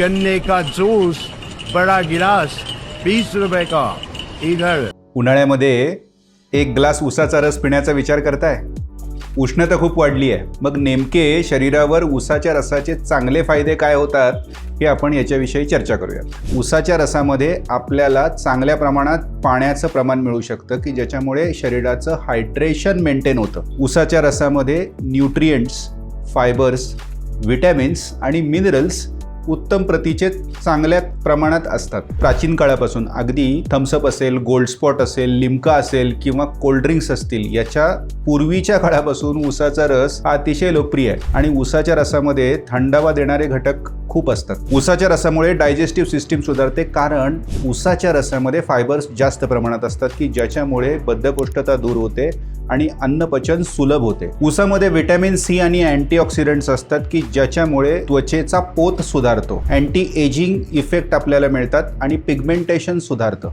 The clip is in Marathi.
गन्ने का जूस बड़ा गिलास बीस रुपये का इधर। उन्हाळ्यामध्ये एक ग्लास उसाचा रस पिण्याचा विचार करताय? उष्णता खूप वाढली आहे. मग नेमके शरीरावर उसाच्या रसाचे चांगले फायदे काय होतात हे आपण याच्याविषयी चर्चा करूयात. उसाच्या रसामध्ये आपल्याला चांगल्या प्रमाणात पाण्याचं प्रमाण मिळू शकतं की ज्याच्यामुळे शरीराचं हायड्रेशन मेंटेन होतं. उसाच्या रसामध्ये न्यूट्रियंट्स फायबर्स विटॅमिन्स आणि मिनरल्स उत्तम प्रतीचे चांगल्या प्रमाणात असतात. प्राचीन काळापासून अगदी थम्सअप असेल गोल्ड स्पॉट असेल लिमका असेल किंवा कोल्ड्रिंक्स असतील याच्या पूर्वीच्या काळापासून उसाचा रस हा अतिशय लोकप्रिय आहे. आणि उसाच्या रसामध्ये थंडावा देणारे घटक खूप असतात. उसाच्या रसामुळे डायजेस्टिव्ह सिस्टीम सुधारते कारण उसाच्या रसामध्ये फायबर्स जास्त प्रमाणात असतात की ज्याच्यामुळे बद्धकोष्ठता दूर होते आणि अन्नपचन सुलभ होते. उसामध्ये व्हिटॅमिन सी आणि अँटीऑक्सिडंट्स असतात की ज्याच्यामुळे त्वचेचा पोत सुधारतो. अँटी एजिंग इफेक्ट आपल्याला मिळतात आणि पिगमेंटेशन सुधारतं.